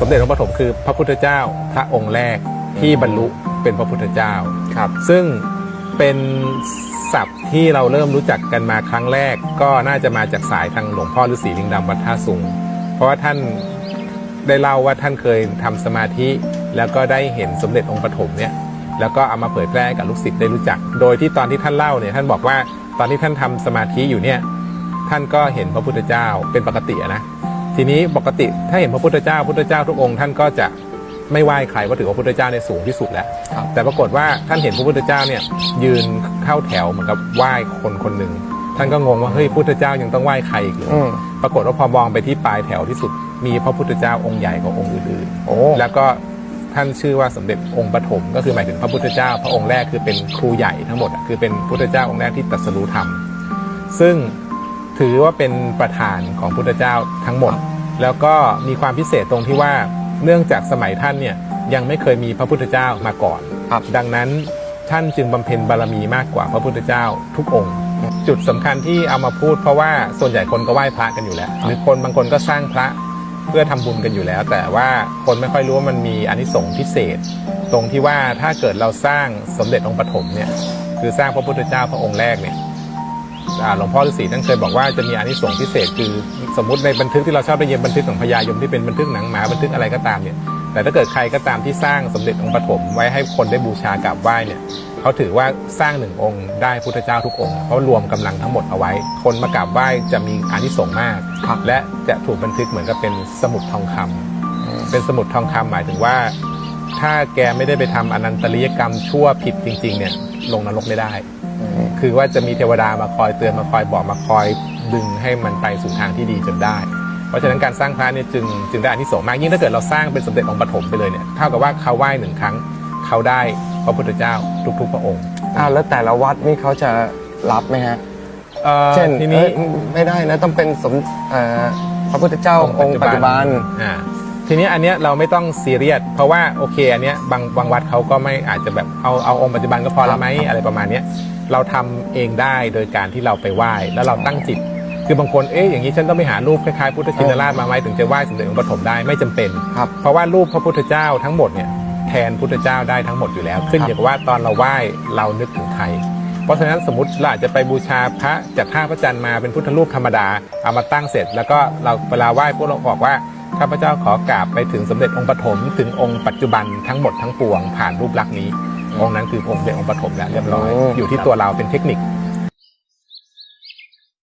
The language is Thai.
สมเด็จองค์ปฐมคือพระพุทธเจ้าพระองค์แรกที่บรรลุเป็นพระพุทธเจ้า ครับ ซึ่งเป็นศัพท์ที่เราเริ่มรู้จักกันมาครั้งแรก ก็น่าจะมาจากสายทางหลวงพ่อฤาษีลิงดำวัดท่าสุง เพราะว่าท่านได้เล่าว่าท่านเคยทำสมาธิ แล้วก็ได้เห็นสมเด็จองค์ปฐมเนี่ยแล้วก็เอามาเผยแพร่ให้กับลูกศิษย์ได้รู้จัก โดยที่ตอนที่ท่านเล่าเนี่ยท่านบอกว่าตอนที่ท่านทำสมาธิอยู่เนี่ยท่านก็เห็นพระพุทธเจ้าเป็นปกติอะนะ ทีนี้ปกติถ้าเห็นพระพุทธเจ้าพุทธเจ้าทุกองค์ท่านก็จะไม่ไหว้ใครเพราะถือว่าพระพุทธเจ้าในยสูงที่สุดแล้วครับแต่ปรากฏว่าท่านเห็นพระพุทธเจ้าเนี่ยยืนเข้าแถวเหมือนกับไหว้คนคนหนึ่งท่านก็งงว่าเฮ้ยพุทธเจ้ายังต้องไหว้ใครอีกเหรืออืมปรากฏว่าพอมองไปที่ปลายแถวที่สุด มีพระพุทธเจ้าองค์ใหญ่กว่าองค์อื่นโอ้ๆแล้วก็ท่านชื่อว่าสมเด็จองค์ปฐมก็คือหมายถึงพระพุทธเจ้า พระองค์แรกคือเป็นครูใหญ่ทั้งหมดอะคือเป็นพุทธเจ้าองค์แรกที่ตรัสรู้ธรรมซึ่ง ถือว่าเป็นประธานของพุทธเจ้าทั้งหมด แล้วก็มีความพิเศษตรงที่ว่าเนื่องจากสมัยท่านเนี่ยยังไม่เคยมีพระพุทธเจ้ามาก่อนครับดังนั้นท่านจึงบำเพ็ญบารมีมากกว่าพระพุทธเจ้าทุกองค์ จุดสำคัญที่เอามาพูดเพราะว่าส่วนใหญ่คนก็ไหว้พระกันอยู่แล้ว หรือคนบางคนก็สร้างพระเพื่อทำบุญกันอยู่แล้ว แต่ว่าคนไม่ค่อยรู้ว่ามันมีอานิสงส์พิเศษ ตรงที่ว่าถ้าเกิดเราสร้างสมเด็จองค์ปฐมเนี่ยคือสร้างพระพุทธเจ้าพระองค์แรกเนี่ยอ่า หลวงพ่อฤาษีท่านเคยบอกว่าจะมีอานิสงส์พิเศษคือสมมติในบันทึกที่เราชอบได้ยินบันทึกของพญายมที่เป็นบันทึกหนังหมาบันทึกอะไรก็ตามเนี่ยแต่ถ้าเกิดใครก็ตามที่สร้างสมเด็จองค์ปฐมไว้ให้คนได้บูชากราบไหว้เนี่ยเขาถือว่าสร้างหนึ่งองค์ได้พุทธเจ้าทุกองค์เพราะรวมกำลังทั้งหมดเอาไว้ คนมากราบไหว้จะมีอานิสงส์มาก และจะถูกบันทึกเหมือนกับเป็นสมุดทองคำเป็นสมุดทองคำหมายถึงว่า ถ้าแกไม่ได้ไปทำอนันตริยกรรมชั่วผิดจริงๆเนี่ยลงนรกไม่ได้ คือว่าจะมีเทวดามาคอยเตือนมาคอยบอกมาคอยดึงให้มันไปสู่ทางที่ดีจนได้ เพราะฉะนั้นการสร้างพระเนี่ยจึงจึงได้อานิสงส์มากยิ่งถ้าเกิดเราสร้างเป็นสมเด็จองค์ปฐมไปเลยเนี่ยเท่ากับว่าเขาไหว้หนึ่งครั้งเขาได้พระพุทธเจ้าทุก ๆ พระองค์อ้าวแล้วแต่ละวัดนี่เขาจะรับไหมฮะเอ่อเช่นทีนี้ เอ้ยไม่ได้นะต้องเป็นสมเอ่อพระพุทธเจ้าองค์ปัจจุบัน อ่าทีนี้อันเนี้ยเราไม่ต้องซีเรียสเพราะว่าโอเคอันเนี้ยบางบางวัดเขาก็ไม่อาจจะแบบเอาเอาองค์ปัจจุบันก็พอละไหมอะไรประมาณเนี้ย เราทำเองได้โดยการที่เราไปไหว้แล้วเราตั้งจิต คือบางคนเอ๊ะอย่างนี้ฉันต้องไปหารูปคล้ายๆพุทธชินราชมาไหมถึงจะไหว้สมเด็จองค์ปฐมได้ไม่จำเป็นครับเพราะว่ารูปพระพุทธเจ้าทั้งหมดเนี่ยแทนพุทธเจ้าได้ทั้งหมดอยู่แล้ว ขึ้นอยู่กับว่าตอนเราไหว้เรานึกถึงใครเพราะฉะนั้นสมมติเราอาจจะไปบูชาพระจากท่าพระจันทร์มาเป็นพุทธรูปธรรมดาเอามาตั้งเสร็จ แล้วก็เราเวลาไหว้พวกเราบอกว่าข้าพเจ้าขอกราบไปถึงสมเด็จองค์ปฐมถึงองค์ปัจจุบันทั้งหมดทั้งปวงผ่านรูปลักษณ์นี้ องค์นั้นคือองค์เด็จองค์ปฐมแล้วเรียบร้อยโอ้อยู่ที่ตัวเราเป็นเทคนิค